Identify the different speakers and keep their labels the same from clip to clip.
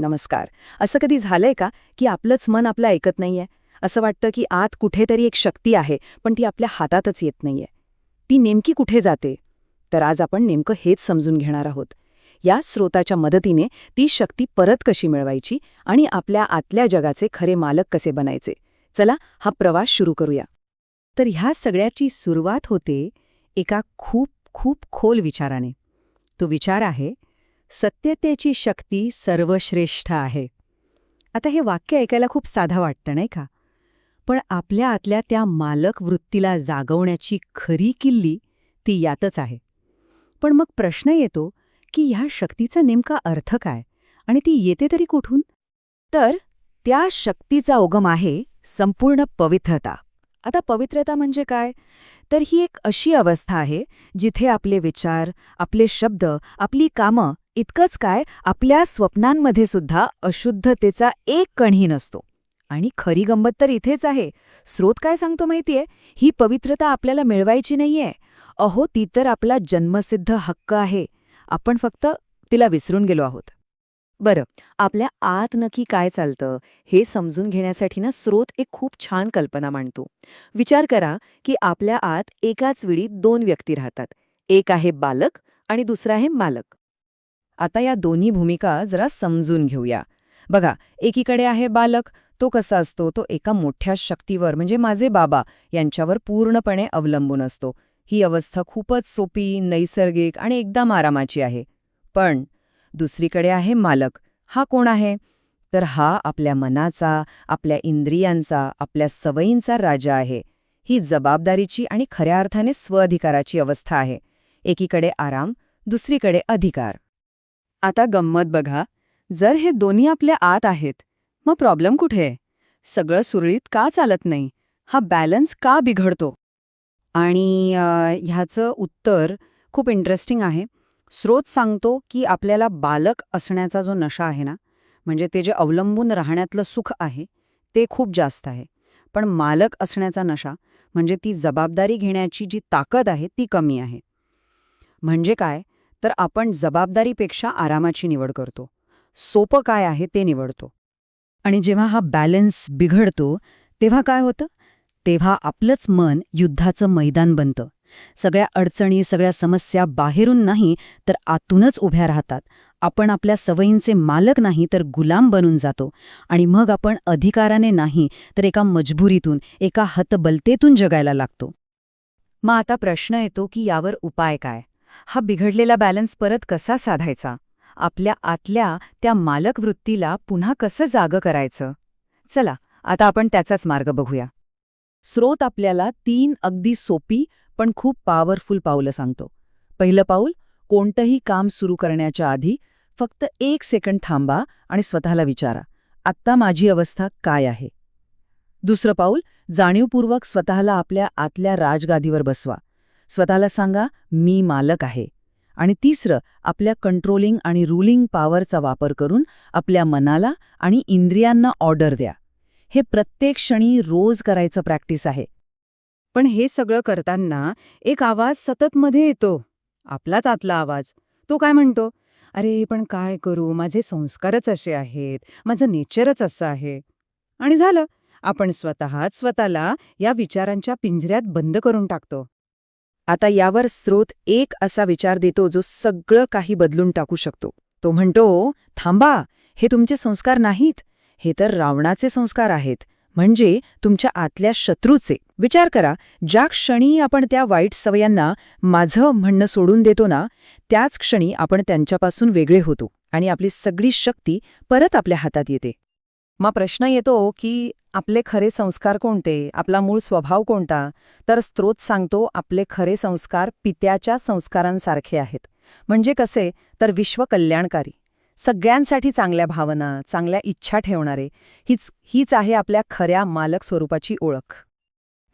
Speaker 1: नमस्कार. असं कधी झालंय का की आपलंच मन आपलं ऐकत नाहीये? असं वाटतं की आत कुठेतरी एक शक्ती आहे पण ती आपल्या हातातच येत नाहीये. ती नेमकी कुठे जाते? तर आज आपण नेमकं हेच समजून घेणार आहोत. या स्रोताच्या मदतीने ती शक्ती परत कशी मिळवायची आणि आपल्या आतल्या जगाचे खरे मालक कसे बनायचे? चला हा प्रवास सुरू करूया.
Speaker 2: तर ह्या सगळ्याची सुरुवात होते एका खूप खूप खोल विचाराने. तो विचार आहे सत्यतेची शक्ती सर्वश्रेष्ठ आहे. आता हे वाक्य ऐकायला खूप साधा वाटतं नाही का? पण आपल्या आतल्या त्या मालक वृत्तीला जागवण्याची खरी किल्ली ती यातच आहे. पण मग प्रश्न येतो की ह्या शक्तीचा नेमका अर्थ काय आणि ती येते तरी कुठून?
Speaker 1: तर त्या शक्तीचा उगम आहे संपूर्ण पवित्रता. आता पवित्रता म्हणजे काय? तर ही एक अशी अवस्था आहे जिथे आपले विचार आपले शब्द आपली कामं इतकंच काय आपल्या स्वप्नांमध्ये सुद्धा अशुद्धतेचा एक कणही नसतो. आणि खरी गंमत तर इथेच आहे. स्रोत काय सांगतो माहितीये? ही पवित्रता आपल्याला मिळवायची नाहीये. अहो ती तर आपला जन्मसिद्ध हक्क आहे. आपण फक्त तिला विसरून गेलो आहोत.
Speaker 2: बरं आपल्या आत नक्की काय चालतं हे समजून घेण्यासाठी ना स्रोत एक खूप छान कल्पना मांडतो. विचार करा की आपल्या आत एकाच वेळी दोन व्यक्ती राहतात. एक आहे बालक आणि दुसरा आहे मालक.
Speaker 1: आता या दोन्ही भूमिका जरा समजून घेऊया. बघा एकीकडे आहे बालक तो कसा असतो? तो एका मोठ्या शक्तीवर म्हणजे माझे बाबा यांच्यावर पूर्णपणे अवलंबून असतो. ही अवस्था खूपच सोपी नैसर्गिक आणि एकदम आरामाची आहे. पण दुसरीकडे आहे मालक. हा कोण आहे? तर हा आपल्या मनाचा आपल्या इंद्रियांचा आपल्या सवयींचा राजा आहे. ही जबाबदारीची आणि खऱ्या अर्थाने स्वअधिकाराची अवस्था आहे. एकीकडे आराम दुसरीकडे अधिकार. आता गंमत बघा. जर हे दोन्ही आपल्या आत आहेत मग प्रॉब्लेम कुठे? आहे सगळं सुरळीत का चालत नाही? हा बॅलन्स का बिघडतो? आणि ह्याचं उत्तर खूप इंटरेस्टिंग आहे. स्रोत सांगतो की आपल्याला बालक असण्याचा जो नशा आहे ना म्हणजे ते जे अवलंबून राहण्यातलं सुख आहे ते खूप जास्त आहे. पण मालक असण्याचा नशा म्हणजे ती जबाबदारी घेण्याची जी ताकद आहे ती कमी आहे. म्हणजे काय? तर आपण जबाबदारीपेक्षा आरामाची निवड करतो. सोपं काय आहे ते निवडतो. आणि जेव्हा हा बॅलन्स बिघडतो तेव्हा काय होतं? तेव्हा आपलंच मन युद्धाचं मैदान बनतं. सगळ्या अडचणी सगळ्या समस्या बाहेरून नाही तर आतूनच उभ्या राहतात. आपण आपल्या सवयींचे मालक नाही तर गुलाम बनून जातो. आणि मग आपण अधिकाराने नाही तर एका मजबुरीतून एका हतबलतेतून जगायला लागतो. मग आता प्रश्न येतो की यावर उपाय काय? हा बिघडलेला बॅलन्स परत कसा साधायचा? आपल्या आतल्या त्या मालक वृत्तीला पुन्हा कसं जागं करायचं? चला आता आपण त्याचाच मार्ग बघूया. स्रोत आपल्याला तीन अगदी सोपी पण खूप पॉवरफुल पावलं सांगतो. पहिलं पाऊल कोणतंही काम सुरू करण्याच्या आधी फक्त एक सेकंड थांबा आणि स्वतःला विचारा आत्ता माझी अवस्था काय आहे? दुसरं पाऊल जाणीवपूर्वक स्वतःला आपल्या आतल्या राजगादीवर बसवा. स्वतःला सांगा मी मालक आहे. आणि तिसरं आपल्या कंट्रोलिंग आणि रुलिंग पॉवरचा वापर करून आपल्या मनाला आणि इंद्रियांना ऑर्डर द्या. हे प्रत्येक क्षणी रोज करायचं प्रॅक्टिस आहे. पण हे सगळं करताना एक आवाज सतत मध्ये येतो. आपलाच आतला आवाज. तो काय म्हणतो? अरे पण काय करू? माझे संस्कारच असे आहेत. माझं नेचरच असं आहे. आणि झालं. आपण स्वतःच स्वतःला या विचारांच्या पिंजऱ्यात बंद करून टाकतो. आता यावर स्रोत एक असा विचार देतो जो सगळं काही बदलून टाकू शकतो. तो म्हणतो थांबा हे तुमचे संस्कार नाहीत. हे तर रावणाचे संस्कार आहेत. म्हणजे तुमच्या आतल्या शत्रूचे. विचार करा ज्या क्षणी आपण त्या वाईट सवयांना माझं म्हणणं सोडून देतो ना त्याच क्षणी आपण त्यांच्यापासून वेगळे होतो आणि आपली सगळी शक्ती परत आपल्या हातात येते. मग प्रश्न येतो की आपले खरे संस्कार कोणते? आपला मूळ स्वभाव कोणता? तर स्त्रोत सांगतो आपले खरे संस्कार पित्याच्या संस्कारांसारखे आहेत. म्हणजे कसे? तर विश्वकल्याणकारी सगळ्यांसाठी चांगल्या भावना चांगल्या इच्छा ठेवणारे हीच हीच आहे आपल्या खऱ्या मालक स्वरूपाची ओळख.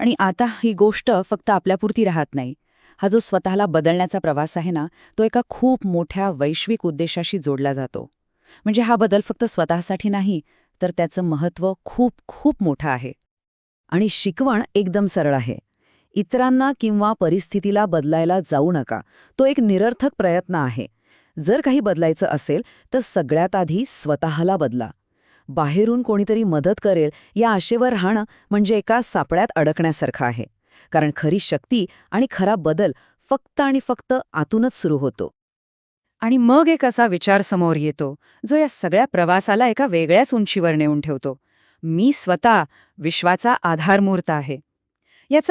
Speaker 1: आणि आता ही गोष्ट फक्त आपल्यापुरती राहत नाही. हा जो स्वतःला बदलण्याचा प्रवास आहे ना तो एका खूप मोठ्या वैश्विक उद्देशाशी जोडला जातो. म्हणजे हा बदल फक्त स्वतःसाठी नाही तर त्याचं महत्त्व खूप खूप मोठं आहे. आणि शिकवण एकदम सरळ आहे. इतरांना किंवा परिस्थितीला बदलायला जाऊ नका. तो एक निरर्थक प्रयत्न आहे. जर काही बदलायचं असेल तर सगळ्यात आधी स्वतःला बदला. बाहेरून कोणीतरी मदत करेल या आशेवर राहणं म्हणजे एका सापळ्यात अडकण्यासारखं आहे. कारण खरी शक्ती आणि खरा बदल फक्त आणि फक्त आतूनच सुरू होतो.
Speaker 2: आणि मग एक असा विचार समोर येतो जो या सगळ्या प्रवासाला एका वेगळ्याच उंचीवर नेऊन ठेवतो. मी स्वतः विश्वाचा आधारमूर्त आहे. याचा